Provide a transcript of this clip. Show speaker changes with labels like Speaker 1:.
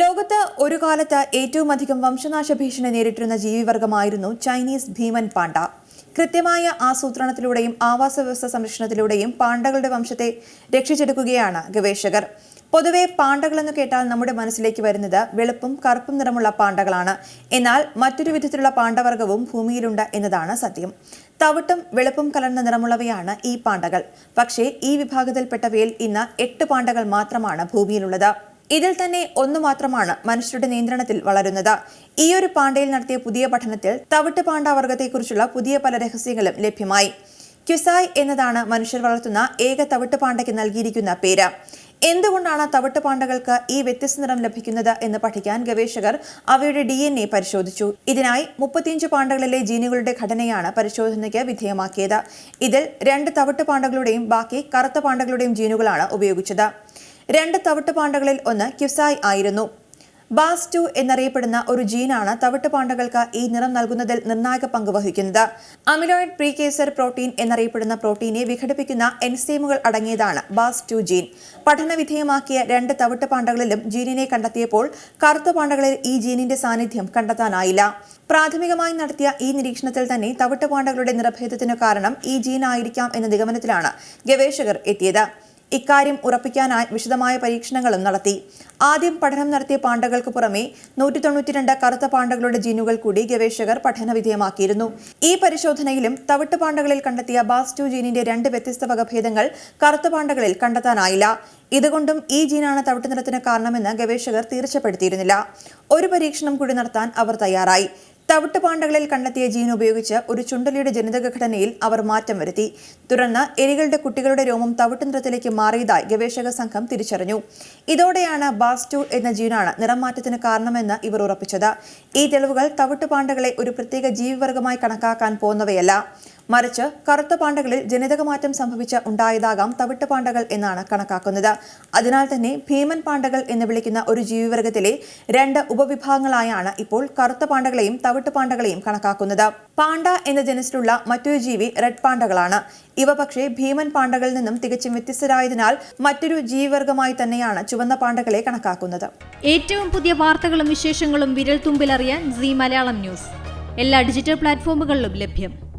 Speaker 1: ലോകത്ത് ഒരു കാലത്ത് ഏറ്റവും അധികം വംശനാശ ഭീഷണി നേരിട്ടിരുന്ന ജീവിവർഗമായിരുന്നു ചൈനീസ് ഭീമൻ പാണ്ട കൃത്യമായ ആസൂത്രണത്തിലൂടെയും ആവാസ വ്യവസ്ഥ സംരക്ഷണത്തിലൂടെയും പാണ്ടകളുടെ വംശത്തെ രക്ഷിച്ചെടുക്കുകയാണ് ഗവേഷകർ. പൊതുവെ പാണ്ടകളെന്ന് കേട്ടാൽ നമ്മുടെ മനസ്സിലേക്ക് വരുന്നത് വെളുപ്പും കറുപ്പും നിറമുള്ള പാണ്ടകളാണ് എന്നാൽ മറ്റൊരു വിധത്തിലുള്ള പാണ്ഡവർഗവും ഭൂമിയിലുണ്ട് എന്നതാണ് സത്യം. തവിട്ടും വെളുപ്പും കലർന്ന നിറമുള്ളവയാണ് ഈ പാണ്ടകൾ പക്ഷേ ഈ വിഭാഗത്തിൽപ്പെട്ടവയിൽ ഇന്ന് എട്ട് പാണ്ടകൾ മാത്രമാണ് ഭൂമിയിലുള്ളത്. ഇതിൽ തന്നെ ഒന്നു മാത്രമാണ് മനുഷ്യരുടെ നിയന്ത്രണത്തിൽ വളരുന്നത്. ഈ ഒരു പാണ്ടയിൽ നടത്തിയ പുതിയ പഠനത്തിൽ തവിട്ട് പാണ്ഡാവർഗത്തെക്കുറിച്ചുള്ള പുതിയ പല രഹസ്യങ്ങളും ലഭ്യമായി. ക്യുസായ് എന്നതാണ് മനുഷ്യർ വളർത്തുന്ന ഏക തവിട്ട് പാണ്ഡയ്ക്ക് നൽകിയിരിക്കുന്ന പേര്. എന്തുകൊണ്ടാണ് തവിട്ട് പാണ്ടകൾക്ക് ഈ വ്യത്യസ്ത നിറം ലഭിക്കുന്നത് എന്ന് പഠിക്കാൻ ഗവേഷകർ അവയുടെ ഡി എൻ എ പരിശോധിച്ചു. ഇതിനായി മുപ്പത്തിയഞ്ച് പാണ്ടകളിലെ ജീനുകളുടെ ഘടനയാണ് പരിശോധനയ്ക്ക് വിധേയമാക്കിയത്. ഇതിൽ രണ്ട് തവിട്ട് പാണ്ടകളുടെയും ബാക്കി കറുത്ത പാണ്ടകളുടെയും ജീനുകളാണ് ഉപയോഗിച്ചത്. രണ്ട് തവിട്ടുപാണ്ടകളിൽ ഒന്ന് ക്യുസായ് ആയിരുന്നു. ബാസ് ടു എന്നറിയപ്പെടുന്ന ഒരു ജീനാണ് തവിട്ടുപാണ്ടകൾക്ക് ഈ നിറം നൽകുന്നതിൽ നിർണായക പങ്ക് വഹിക്കുന്നത്. അമിലോയിഡ് പ്രീകേസർ പ്രോട്ടീൻ എന്നറിയപ്പെടുന്ന പ്രോട്ടീനെ വിഘടിപ്പിക്കുന്ന എൻസൈമുകൾ അടങ്ങിയതാണ് ബാസ് ടു ജീൻ. പഠനവിധേയമാക്കിയ രണ്ട് തവിട്ടുപാണ്ടകളിലും ജീനിനെ കണ്ടെത്തിയപ്പോൾ കറുത്ത പാണ്ടകളിൽ ഈ ജീനിന്റെ സാന്നിധ്യം കണ്ടെത്താനായില്ല. പ്രാഥമികമായി നടത്തിയ ഈ നിരീക്ഷണത്തിൽ തന്നെ തവിട്ടുപാണ്ടകളുടെ നിറഭേദത്തിന് കാരണം ഈ ജീൻ ആയിരിക്കാം എന്ന നിഗമനത്തിലാണ് ഗവേഷകർ എത്തിയത്. ഇക്കാര്യം ഉറപ്പിക്കാനായി വിശദമായ പരീക്ഷണങ്ങളും നടത്തി. ആദ്യം പഠനം നടത്തിയ പാണ്ടകൾക്ക് പുറമെ നൂറ്റി തൊണ്ണൂറ്റിരണ്ട് കറുത്ത പാണ്ടകളുടെ ജീനുകൾ കൂടി ഗവേഷകർ പഠന വിധേയമാക്കിയിരുന്നു ഈ പരിശോധനയിലും തവിട്ട് പാണ്ടകളിൽ കണ്ടെത്തിയ ബാസ്റ്റു ജീനിന്റെ രണ്ട് വ്യത്യസ്ത വകഭേദങ്ങൾ കറുത്ത പാണ്ടകളിൽ കണ്ടെത്താനായില്ല. ഇതുകൊണ്ടും ഈ ജീനാണ് തവിട്ട് നിറത്തിന് കാരണമെന്ന് ഗവേഷകർ തീർച്ചപ്പെടുത്തിയിരുന്നില്ല. ഒരു പരീക്ഷണം കൂടി നടത്താൻ അവർ തയ്യാറായി. തവിട്ട് പാണ്ടകളിൽ കണ്ടെത്തിയ ജീൻ ഉപയോഗിച്ച് ഒരു ചുണ്ടലിയുടെ ജനിതക ഘടനയിൽ അവർ മാറ്റം വരുത്തി. തുടർന്ന് എലികളുടെ കുട്ടികളുടെ രോമം തവിട്ട് നിറത്തിലേക്ക് മാറിയതായി ഗവേഷക സംഘം തിരിച്ചറിഞ്ഞു. ഇതോടെയാണ് ബാസ്റ്റു എന്ന ജീനാണ് നിറം കാരണമെന്ന് ഇവർ ഉറപ്പിച്ചത്. ഈ തെളിവുകൾ തവിട്ട് പാണ്ടകളെ ഒരു പ്രത്യേക ജീവിവർഗമായി കണക്കാക്കാൻ പോകുന്നവയല്ല. മറിച്ച് കറുത്ത പാണ്ടകളിൽ ജനിതകമാറ്റം സംഭവിച്ച് ഉണ്ടായതാകാം തവിട്ട് പാണ്ടകൾ എന്നാണ് കണക്കാക്കുന്നത്. അതിനാൽ തന്നെ ഭീമൻ പാണ്ടകൾ എന്ന് വിളിക്കുന്ന ഒരു ജീവിവർഗത്തിലെ രണ്ട് ഉപവിഭാഗങ്ങളായാണ് ഇപ്പോൾ കറുത്ത പാണ്ടകളെയും തവിട്ട് പാണ്ടകളെയും കണക്കാക്കുന്നത്. പാണ്ട എന്ന ജനസിലുള്ള മറ്റൊരു ജീവി റെഡ് പാണ്ടകളാണ്. ഇവ പക്ഷേ ഭീമൻ പാണ്ടകളിൽ നിന്നും തികച്ചും വ്യത്യസ്തരായതിനാൽ മറ്റൊരു ജീവിവർഗമായി തന്നെയാണ് ചുവന്ന പാണ്ടകളെ കണക്കാക്കുന്നത്.
Speaker 2: ഏറ്റവും പുതിയ വാർത്തകളും വിശേഷങ്ങളും വിരൽ തുമ്പിലറിയാൻ സി മലയാളം ന്യൂസ്. എല്ലാ ഡിജിറ്റൽ പ്ലാറ്റ്ഫോമുകളിലും ലഭ്യം.